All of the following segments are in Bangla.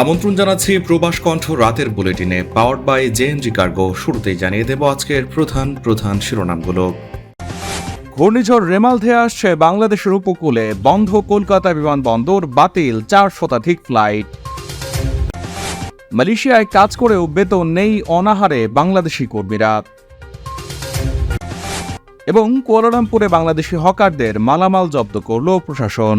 আমন্ত্রণ জানাচ্ছি প্রবাস কণ্ঠ রাতের বুলেটিনে পাওয়ার বাই জেএনজি কার্গো শুরুতেই জানিয়ে দেব আজকের প্রধান প্রধান শিরোনামগুলো। ঘূর্ণিঝড় রেমাল ধেয়ে আসছে বাংলাদেশের উপকূলে। বন্ধ কলকাতা বিমানবন্দর বাতিল, চার শতাধিক ফ্লাইট। মালয়েশিয়ায় কাজ করেও বেতন নেই অনাহারে বাংলাদেশি কর্মীরা। এবং কুয়ালালামপুরে বাংলাদেশি হকারদের মালামাল জব্দ করল প্রশাসন।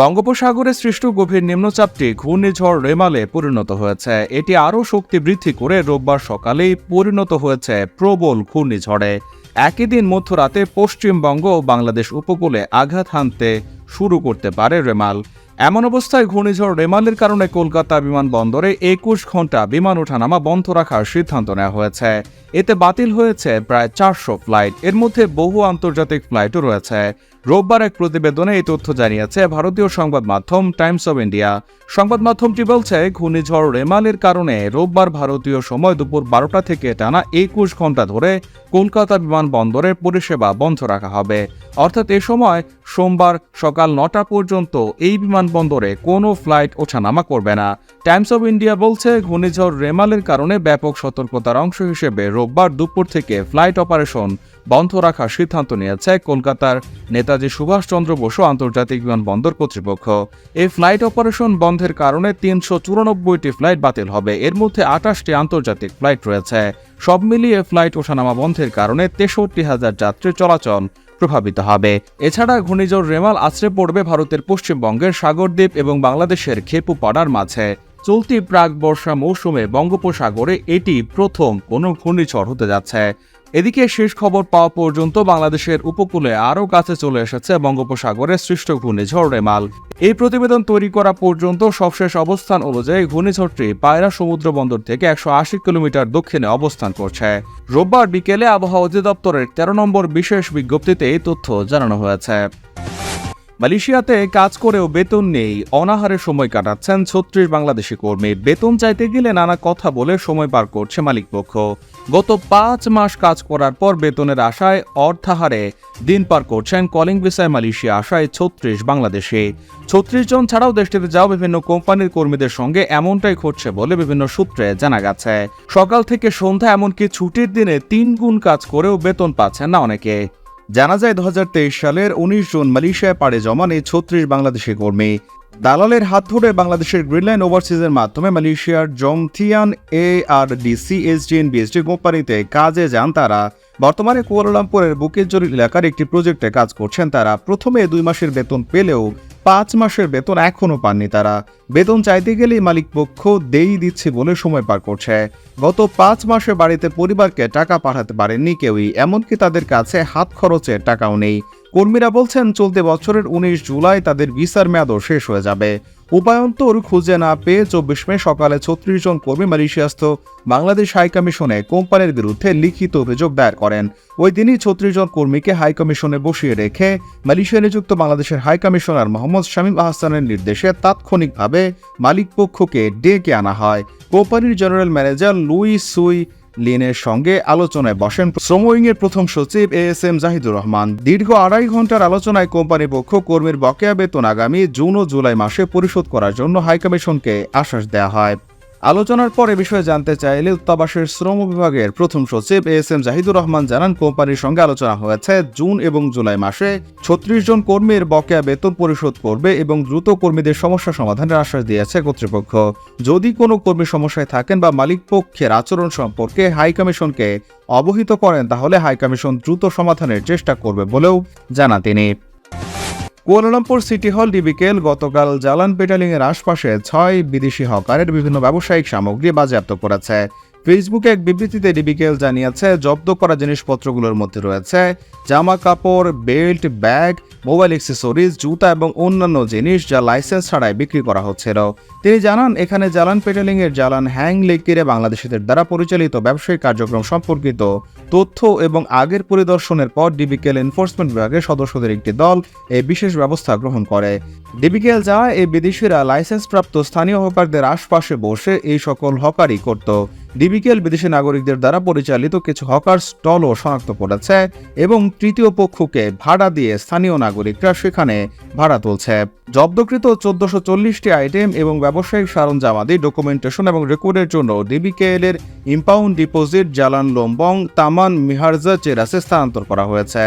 বঙ্গোপসাগরে সৃষ্ট গভীর নিম্নচাপটি ঘূর্ণিঝড় রেমালে পরিণত হয়েছে। এটি আরও শক্তি বৃদ্ধি করে রোববার সকালেই পরিণত হয়েছে প্রবল ঘূর্ণিঝড়ে। একই দিন মধ্যরাতে পশ্চিমবঙ্গ ও বাংলাদেশ উপকূলে আঘাত হানতে শুরু করতে পারে রেমাল। এমন অবস্থায় ঘূর্ণিঝড় রেমালের কারণে কলকাতা বিমানবন্দরে একুশ ঘণ্টা বিমান ওঠানামা বন্ধ রাখার সিদ্ধান্ত নেওয়া হয়েছে। এতে বাতিল হয়েছে প্রায় চারশো ফ্লাইট। এর মধ্যে বহু আন্তর্জাতিক ফ্লাইটও রয়েছে। রোববার এক প্রতিবেদনে এই তথ্য জানিয়েছে ভারতীয় সংবাদ মাধ্যম টাইমস অব ইন্ডিয়া। সংবাদ মাধ্যমটি বলছে, ঘূর্ণিঝড় রেমালের কারণে রোববার ভারতীয় সময় দুপুর বারোটা থেকে টানা একুশ ঘণ্টা ধরে কলকাতা বিমানবন্দরের পরিষেবা বন্ধ রাখা হবে। অর্থাৎ এ সময় সোমবার সকাল নটা পর্যন্ত এই বিমানবন্দরে কোনো ফ্লাইট ওঠানামা করবে না। টাইমস অব ইন্ডিয়া বলছে, ঘূর্ণিঝড় রেমালের কারণে ব্যাপক সতর্কতার অংশ হিসেবে রোববার দুপুর থেকে ফ্লাইট অপারেশন বন্ধ রাখার সিদ্ধান্ত নিয়েছে কলকাতার নেতাজি সুভাষচন্দ্র বসু আন্তর্জাতিক বিমানবন্দর কর্তৃপক্ষ। এই ফ্লাইট অপারেশন বন্ধের কারণে তিনশো চুরানব্বইটি ফ্লাইট বাতিল হবে। এর মধ্যে আঠাশটি আন্তর্জাতিক ফ্লাইট রয়েছে। সব মিলিয়ে ফ্লাইট ওঠানামা বন্ধের কারণে তেষট্টি হাজার যাত্রী চলাচল প্রভাবিত হবে। এছাড়া ঘূর্ণিঝড় রেমাল আছড়ে পড়বে ভারতের পশ্চিমবঙ্গের সাগরদ্বীপ এবং বাংলাদেশের খেপুপাড়ার মাঝে। চলতি প্রাক বর্ষা মৌসুমে বঙ্গোপসাগরে এটি প্রথম কোনো ঘূর্ণিঝড় হতে যাচ্ছে। এদিকে শেষ খবর পাওয়া পর্যন্ত বাংলাদেশের উপকূলে আরও কাছে চলে এসেছে বঙ্গোপসাগরের সৃষ্ট ঘূর্ণিঝড় রেমাল এই প্রতিবেদন তৈরি করা পর্যন্ত সবশেষ অবস্থান অনুযায়ী ঘূর্ণিঝড়টি পায়রা সমুদ্র বন্দর থেকে একশো আশি কিলোমিটার দক্ষিণে অবস্থান করছে। রোববার বিকেলে আবহাওয়া অধিদপ্তরের তেরো নম্বর বিশেষ বিজ্ঞপ্তিতে এই তথ্য জানানো হয়েছে। মালয়েশিয়াতে কাজ করেও বেতন নেই। অনাহারে সময় কাটাচ্ছেন ছত্রিশ বাংলাদেশি কর্মী। বেতন চাইতে গেলে নানা কথা বলে সময় পার করছে মালিকপক্ষ। গত পাঁচ মাস কাজ করার পর বেতনের আশায় অর্থাহারে দিন পার করছেন কলিং ভিসায় মালয়েশিয়া আশায় ছত্রিশ বাংলাদেশি। ছত্রিশ জন ছাড়াও দেশটিতে যাও বিভিন্ন কোম্পানির কর্মীদের সঙ্গে এমনটাই ঘটছে বলে বিভিন্ন সূত্রে জানা গেছে। সকাল থেকে সন্ধ্যা এমনকি ছুটির দিনে তিন গুণ কাজ করেও বেতন পাচ্ছেন না অনেকে। জানা যায় দু হাজার তেইশ সালের উনিশ জুন মালয়েশিয়ায় পাড়ে জমানে ছত্রিশ বাংলাদেশি কর্মী। দালালের হাত ধরে বাংলাদেশের গ্রিনলাইন ওভারসিজের মাধ্যমে মালয়েশিয়ার Jongthian A R DC SDN, BSD কোম্পানিতে কাজে যান তারা। বর্তমানে কুয়ালালামপুরের বুকেজরি এলাকার একটি প্রজেক্টে কাজ করছেন তারা। প্রথমে দুই মাসের বেতন পেলেও পাঁচ মাসের বেতন এখনও পাননি তারা। বেতন চাইতে গেলেই মালিক পক্ষ দেই দিচ্ছে বলে সময় পার করছে। গত পাঁচ মাসে বাড়িতে পরিবারকে টাকা পাঠাতে পারেননি কেউই, এমনকি তাদের কাছে হাত খরচের টাকাও নেই। কর্মীরা বলছেন, চলতি বছরের উনিশ জুলাই তাদের ভিসার মেয়াদও শেষ হয়ে যাবে। উপায়ন্তর খুঁজে না পেয়ে চব্বিশ মে সকালে ছত্রিশ জন কর্মী মালয়েশিয়াস্থ বাংলাদেশ হাইকমিশনে কোম্পানির বিরুদ্ধে লিখিত অভিযোগ দায়ের করেন। ওই দিনই ছত্রিশ জন কর্মীকে হাইকমিশনে বসিয়ে রেখে মালয়েশিয়া নিযুক্ত বাংলাদেশের হাইকমিশনার মোহাম্মদ শামীম আহসানের নির্দেশে তাৎক্ষণিকভাবে মালিকপক্ষকে ডেকে আনা হয়। কোম্পানির জেনারেল ম্যানেজার লুই সুই লিনের সঙ্গে আলোচনায় বসেন শ্রম উইংয়ের প্রথম সচিব A S M Jahidur Rahman. দীর্ঘ আড়াই ঘণ্টার আলোচনায় কোম্পানি পক্ষ কর্মীর বকেয়া বেতন আগামী জুন ও জুলাই মাসে পরিশোধ করার জন্য হাইকমিশনকে আশ্বাস দেওয়া হয়। আলোচনার পরে বিষয়ে জানতে চাইলে উত্তাবাসের শ্রম বিভাগের প্রথম সচিব এস এম জাহিদুর রহমান জানান, কোম্পানির সঙ্গে আলোচনা হয়েছে জুন এবং জুলাই মাসে। ছত্রিশ জন কর্মীর বকেয়া বেতন পরিশোধ করবে এবং দ্রুত কর্মীদের সমস্যা সমাধানের আশ্বাস দিয়েছে কর্তৃপক্ষ। যদি কোনো কর্মী সমস্যায় থাকেন বা মালিক পক্ষের আচরণ সম্পর্কে হাইকমিশনকে অবহিত করেন, তাহলে হাইকমিশন দ্রুত সমাধানের চেষ্টা করবে বলেও জানান তিনি। কুয়ালালামপুর সিটি হল ডিবিকেল গতকাল জালান পেটালিং এর আশপাশে ছয় বিদেশি হকারের বিভিন্ন ব্যবসায়িক সামগ্রী বাজেয়াপ্ত করেছে। ফেসবুকে এক বিবৃতিতে ডিবিকেএল জানিয়েছে, জব্দ করা জিনিসপত্রগুলোর মধ্যে রয়েছে জামা কাপড়, বেল্ট, ব্যাগ, মোবাইল অ্যাক্সেসরিজ, জুতা এবং অন্যান্য জিনিস যা লাইসেন্স ছাড়াই বিক্রি করা হচ্ছিল। তিনি জানান, এখানে জালান পেটেলিং এর জালান হ্যাং লেকিরে বাংলাদেশিদের দ্বারা পরিচালিত ব্যবসায়িক কার্যক্রম সম্পর্কিত তথ্য এবং আগের পরিদর্শনের পর ডিবিকেল এনফোর্সমেন্ট বিভাগের সদস্যদের একটি দল এই বিশেষ ব্যবস্থা গ্রহণ করে। ডিবিকেল যাওয়া এই বিদেশিরা লাইসেন্সপ্রাপ্ত স্থানীয় হকারদের আশপাশে বসে এই সকল হকারই করত। ডিবিকেএল বিদেশি নাগরিকদের দ্বারা পরিচালিত কিছু হকার স্টলও শনাক্ত করেছে এবং তৃতীয় পক্ষকে ভাড়া দিয়ে স্থানীয় নাগরিকরা সেখানে ভাড়া তুলছে। জব্দকৃত চোদ্দশো চল্লিশটি আইটেম এবং ব্যবসায়িক সরঞ্জামাদি, ডকুমেন্টেশন এবং রেকর্ডের জন্য ডিবিকেএল এর ইম্পাউন্ড ডিপোজিট জালান লোম্বং, তামান, মিহারজা, চেরাসে স্থানান্তর করা হয়েছে।